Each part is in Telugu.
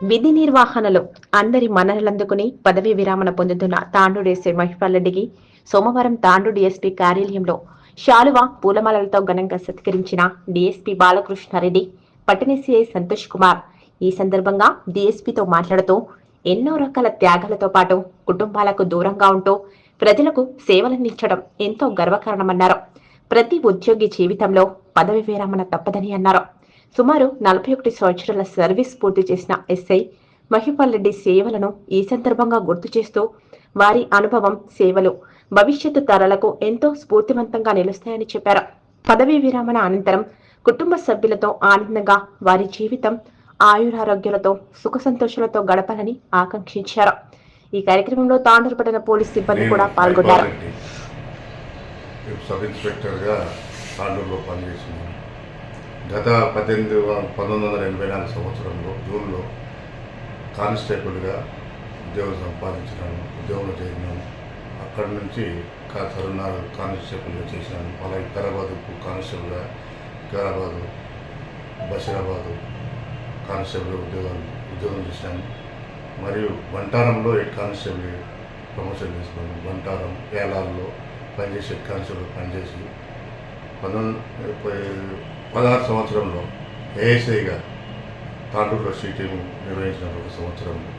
విధి నిర్వహణలో అందరి మన్ననలందుకుని పదవీ విరామణ పొందుతున్న తాండూరు ఎస్ఐ మహిపాల్ రెడ్డికి సోమవారం తాండూరు డిఎస్పీ కార్యాలయంలో శాలువ పూలమాలలతో ఘనంగా సత్కరించిన డిఎస్పీ బాలకృష్ణారెడ్డి పట్టణ సిఐ సంతోష్ కుమార్ ఈ సందర్భంగా డిఎస్పీతో మాట్లాడుతూ ఎన్నో రకాల త్యాగాలతో పాటు కుటుంబాలకు దూరంగా ఉంటూ ప్రజలకు సేవలందించడం ఎంతో గర్వకారణమన్నారు. ప్రతి ఉద్యోగి జీవితంలో పదవి విరామణ తప్పదని అన్నారు. సుమారు నలభై ఒకటి సంవత్సరాల సర్వీస్ పూర్తి చేసిన ఎస్ఐ మహిపాల్ రెడ్డి సేవలను ఈ సందర్భంగా గుర్తు చేస్తూ వారి అనుభవం సేవలు భవిష్యత్తు తరాలకు ఎంతో స్ఫూర్తివంతంగా నిలుస్తాయని చెప్పారు. పదవీ విరమణ అనంతరం కుటుంబ సభ్యులతో ఆనందంగా వారి జీవితం ఆయురారోగ్యాలతో సుఖ సంతోషాలతో గడపాలని ఆకాంక్షించారు. ఈ కార్యక్రమంలో తాండూరు పట్టణ పోలీస్ సిబ్బంది కూడా నేను పాల్గొన్నారు. సబ్ ఇన్స్పెక్టర్గా తాండూరులో పనిచేస్తున్నాను. గత పద్దెనిమిది పంతొమ్మిది వందల ఎనభై నాలుగు సంవత్సరంలో జూన్లో కానిస్టేబుల్గా ఉద్యోగం సంపాదించినాను ఉద్యోగంలో చేరినాను అక్కడి నుంచి కా- కానిస్టేబుల్గా చేసినాను అలా వికారాబాద్కు కానిస్టేబుల్గా వికారాబాదు బషీరాబాదు కానిస్టేబుల్ ఉద్యోగం ఉద్యోగం చేశాను. మరియు బంటారంలో హెడ్ కానిస్టేబుల్ ప్రమోషన్ చేసుకున్నాను బంటారం ఏలాల్లో పనిచేసి హెడ్ కానిస్టేబుల్ పనిచేసి పంతొమ్మిది పదహారు సంవత్సరంలో ఏఎస్ఐగా తాండూరులో షీటింగ్ నిర్వహించిన ఒక సంవత్సరంలో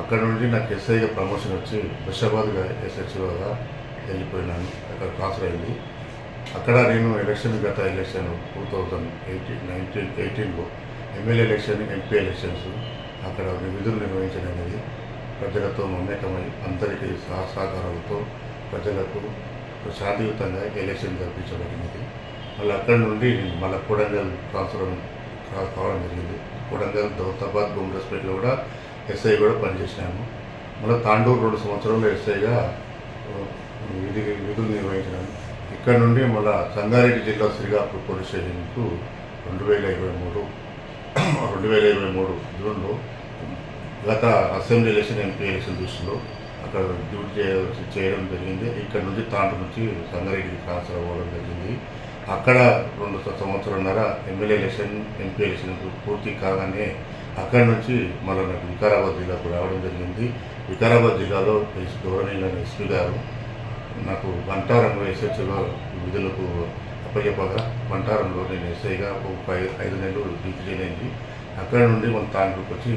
అక్కడ నుండి నాకు ఎస్ఐగా ప్రమోషన్ వచ్చి బషాబాద్గా ఎస్హెచ్ఓగా వెళ్ళిపోయినాను అక్కడ ట్రాన్స్ఫర్ అయింది. అక్కడ నేను ఎలక్షన్ గత election two thousand eighteen nineteen ఎయిటీన్లో ఎమ్మెల్యే ఎలక్షన్ ఎంపీ ఎలక్షన్స్ అక్కడ విధులు నిర్వహించడం అనేది ప్రజలతో మమేకమై అందరికీ సహసహకారాలతో ప్రజలకు శాంతియుతంగా ఎలక్షన్ జరిపించబడినది. మళ్ళీ అక్కడి నుండి నేను మళ్ళీ కొడంగల్ ట్రాన్స్ఫర్ కావడం జరిగింది. కొడంగల్ దౌతాబాద్ బొమ్మరస్పేటలో కూడా ఎస్ఐ కూడా పనిచేసినాను మళ్ళీ తాండూరు రెండు సంవత్సరంలో ఎస్ఐగా విధి విధులు నిర్వహించినాను ఇక్కడ నుండి మళ్ళీ సంగారెడ్డి జిల్లా శ్రీకాకుళం పోలీస్ స్టేషన్కు రెండు వేల ఇరవై మూడు రెండు వేల ఇరవై మూడు జూన్లో గత అసెంబ్లీ ఎలక్షన్ ఎంపీ ఎలక్షన్ దృష్టిలో అక్కడ డ్యూటీ చేయ- చేయడం జరిగింది. ఇక్కడ నుంచి తాండూరు నుంచి సంగారెడ్డికి ట్రాన్స్ఫర్ అవ్వడం జరిగింది. అక్కడ రెండు స- సంవత్సరంన్నర ఎమ్మెల్యే ఎలక్షన్ ఎంపీ ఎలక్షన్ పూర్తి కాగానే అక్కడి నుంచి మళ్ళీ నాకు వికారాబాద్ జిల్లాకు రావడం జరిగింది. వికారాబాద్ జిల్లాలో ఎస్ గౌరవనీయులైన ఎస్పీ గారు నాకు బంటారంలో ఎస్హెచ్లో విధులకు అప్పచెప్పగా బంటారంలో నేను ఎస్ఐగా ఒక ఐదు నెలలు డ్యూటీ చేయలేదు అక్కడ నుండి మన తాండ్రుకు వచ్చి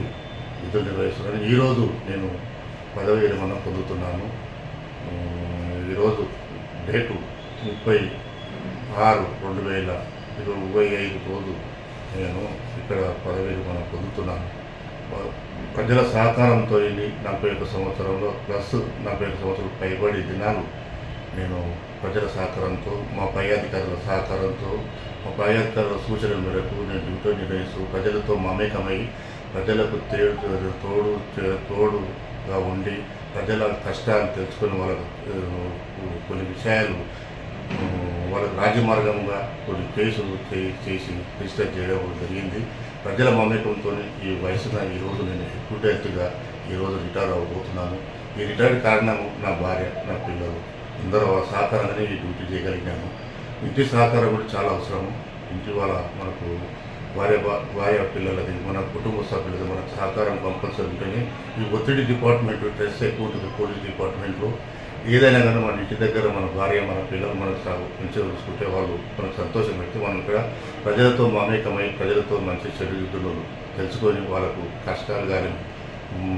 విధులు నిర్వహిస్తున్నాను. ఈరోజు నేను పదవి విరమణ పొందుతున్నాను. ఈరోజు డేటు ముప్పై ఆరు రెండు వేల ఇరవై ఐదు రోజు నేను ఇక్కడ పదవి మనం పొందుతున్నాను. ప్రజల సహకారంతో వెళ్ళి నలభై ఒక్క సంవత్సరంలో ప్లస్ నలభై ఒక్క సంవత్సరం పైబడి దినాలు నేను ప్రజల సహకారంతో మా పై అధికారుల సహకారంతో మా పై అధికారుల సూచనల మేరకు నేను డ్యూటీ నిర్వహిస్తూ ప్రజలతో మమేకమై ప్రజలకు తేడు తోడు తోడుగా ఉండి ప్రజల కష్టాలు తెలుసుకుని వాళ్ళకు కొన్ని విషయాలు ఆ, వాళ్ళకు రాజమార్గంగా కొన్ని కేసులు చేసి రిజిస్టర్ చేయడం జరిగింది. ప్రజల మమేకంతో ఈ వయసున ఈరోజు నేను ఎక్విటెంట్గా ఈరోజు రిటైర్ అవ్వబోతున్నాను ఈ రిటైర్ కారణం నా భార్య నా పిల్లలు. అందరూ వాళ్ళ సహకారంగానే ఈ డ్యూటీ చేయగలిగాను. ఇంటి సహకారం కూడా చాలా అవసరం. ఇంటి వాళ్ళ మనకు భార్య భార్య పిల్లలది మన కుటుంబ సభ్యులది మన సహకారం కంపల్సరీ ఉంటేనే ఈ ఒత్తిడి డిపార్ట్మెంట్ స్ట్రెస్ ఎక్కువ ఉంటుంది పోలీస్ డిపార్ట్మెంట్లో ఏదైనా కానీ మన ఇంటి దగ్గర మన భార్య మన పిల్లలు మనకు సాగు మంచిగా చూసుకుంటే వాళ్ళు మనకు సంతోషం పెడితే మనం ఇక్కడ ప్రజలతో మమేకమై ప్రజలతో మంచి చెడు తెలుసుకొని వాళ్ళకు కష్టాలు కానీ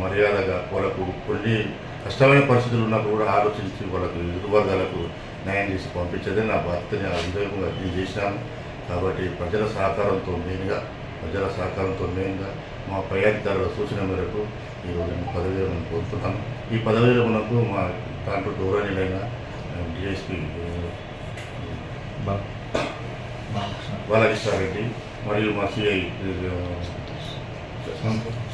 మర్యాదగా వాళ్ళకు కొన్ని కష్టమైన పరిస్థితులు ఉన్నప్పుడు కూడా ఆలోచించి వాళ్ళకు ఇరు న్యాయం చేసి పంపించేదే నా భక్తిని ఆ నేను చేసినాను కాబట్టి ప్రజల సహకారంతో మెయిన్గా ప్రజల సహకారంతో మెయిన్గా మా ప్రయాణికారుల సూచన మేరకు ఈరోజు పదవి విరమణ కోరుతున్నాను. ఈ పదవి విరమణకు మా దాంట్లో గౌరవనీయులైన డిఎస్పీ బాలకృష్ణారెడ్డి మరియు మా సిఐ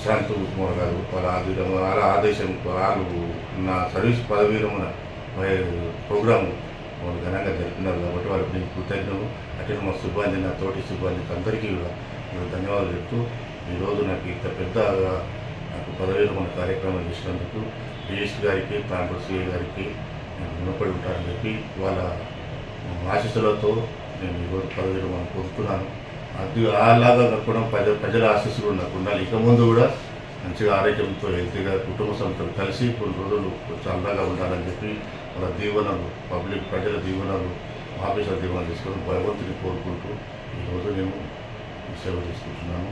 శాంతు కుమార్ గారు వాళ్ళ ఆధ్వర్యం వాళ్ళ ఆదేశం వాళ్ళు నా సర్వీస్ పదవి విరమణ ప్రోగ్రాము వాళ్ళు ఘనంగా జరిపినారు కాబట్టి వాళ్ళకి నేను కృతజ్ఞతలు అటు మా సిబ్బంది నా తోటి సిబ్బందికి అందరికీ కూడా నేను ధన్యవాదాలు చెప్తూ ఈరోజు నాకు ఇంత పెద్ద నాకు పదవి మన కార్యక్రమాలు చేసినందుకు డిఎస్పీ గారికి తాండ్రు సిఐ గారికి నేను రుణపడి ఉంటానని చెప్పి వాళ్ళ ఆశీస్సులతో నేను ఈరోజు పదవి మనం కోరుతున్నాను. అది అలాగా కాకుండా ప్రజ ప్రజల ఆశీస్సులు నాకు ఉండాలి. ఇక ముందు కూడా మంచిగా ఆరోగ్యంతో హెల్తీగా కుటుంబ సంస్థలు కలిసి కొన్ని రోజులు చల్లగా ఉండాలని చెప్పి వాళ్ళ దీవెనలు పబ్లిక్ ప్రజల దీవెనలు ఆఫీసర్ దీవెనలు తీసుకొని భగవంతుని కోరుకుంటూ ఈరోజు నేను సేవ తీసుకుంటున్నాను